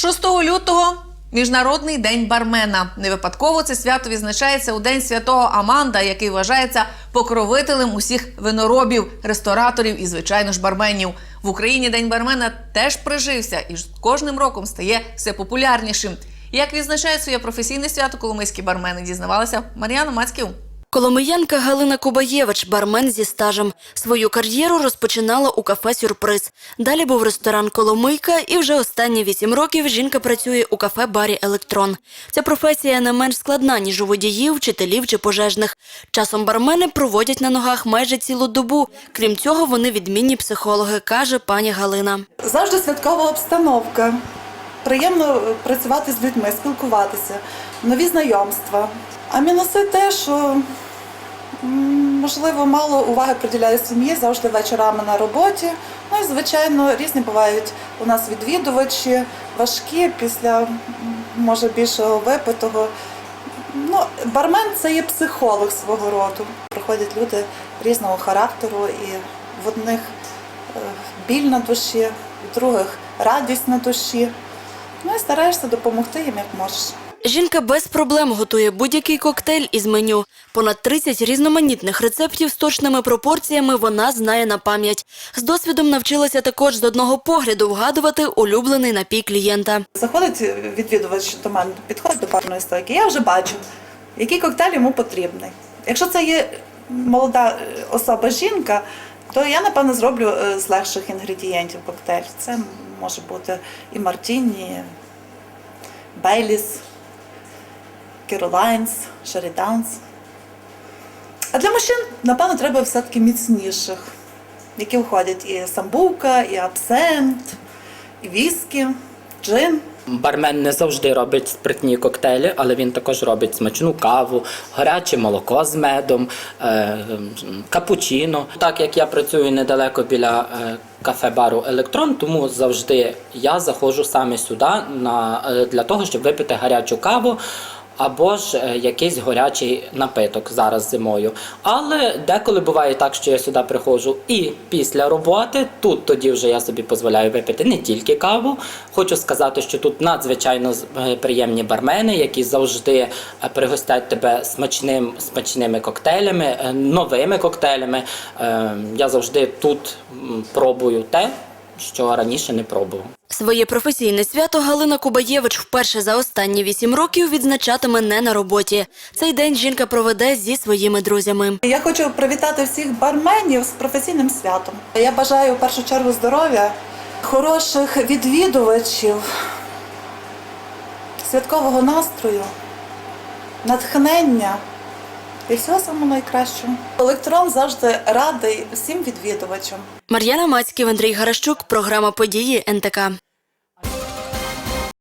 6 лютого Міжнародний день бармена. Не випадково це свято відзначається у день святого Аманда, який вважається покровителем усіх виноробів, рестораторів і, звичайно ж, барменів. В Україні день бармена теж прижився і з кожним роком стає все популярнішим. Як відзначають своє професійне свято коломийські бармени, дізнавалася Мар'яна Мацьків. Коломиянка Галина Кубаєвич, бармен зі стажем. Свою кар'єру розпочинала у кафе Сюрприз. Далі був ресторан Коломийка, і вже останні вісім років жінка працює у кафе-барі Електрон. Ця професія не менш складна, ніж у водіїв, вчителів чи пожежних. Часом бармени проводять на ногах майже цілу добу. Крім цього, вони відмінні психологи, каже пані Галина. Завжди святкова обстановка. Приємно працювати з людьми, спілкуватися, нові знайомства. А мінуси те, що можливо мало уваги приділяю сім'ї, завжди вечорами на роботі. Ну і звичайно, різні бувають у нас відвідувачі, важкі після може більшого випитого. Ну, бармен це є психолог свого роду. Приходять люди різного характеру, і в одних е, біль на душі, в других радість на душі. Ну і стараєшся допомогти їм як можеш. Жінка без проблем готує будь-який коктейль із меню. Понад 30 різноманітних рецептів з точними пропорціями вона знає на пам'ять. З досвідом навчилася також з одного погляду вгадувати улюблений напій клієнта. Заходить відвідувач до мене, підходить до барної стойки. Я вже бачу, який коктейль йому потрібний. Якщо це є молода е, особа жінка, то я напевно зроблю е, з легших інгредієнтів коктейль. Це може бути і мартіні, бейліс, Керолайнс, шеріданс. А для мужчин, напевно, треба все-таки міцніших, які входять і самбука, і абсент, і віскі, джин. Бармен не завжди робить спритні коктейлі, але він також робить смачну каву, гаряче молоко з медом, е, капучино. Так як я працюю недалеко біля е, кафе-бару Електрон, тому завжди я заходжу саме сюди на, е, для того, щоб випити гарячу каву. Або ж е, якийсь гарячий напиток зараз зимою. Але деколи буває так, що я сюди приходжу і після роботи. Тут тоді вже я собі дозволяю випити не тільки каву. Хочу сказати, що тут надзвичайно е, приємні бармени, які завжди е, пригостять тебе смачним, смачними коктейлями, новими коктейлями. Е, Я завжди тут пробую те, що раніше не пробував. Своє професійне свято Галина Кубаєвич вперше за останні вісім років відзначатиме не на роботі. Цей день жінка проведе зі своїми друзями. Я хочу привітати всіх барменів з професійним святом. Я бажаю в першу чергу здоров'я, хороших відвідувачів, святкового настрою, натхнення і всього самого найкращого. Електрон завжди радий всім відвідувачам. Мар'яна Мацьків, Андрій Гарашчук, програма події НТК.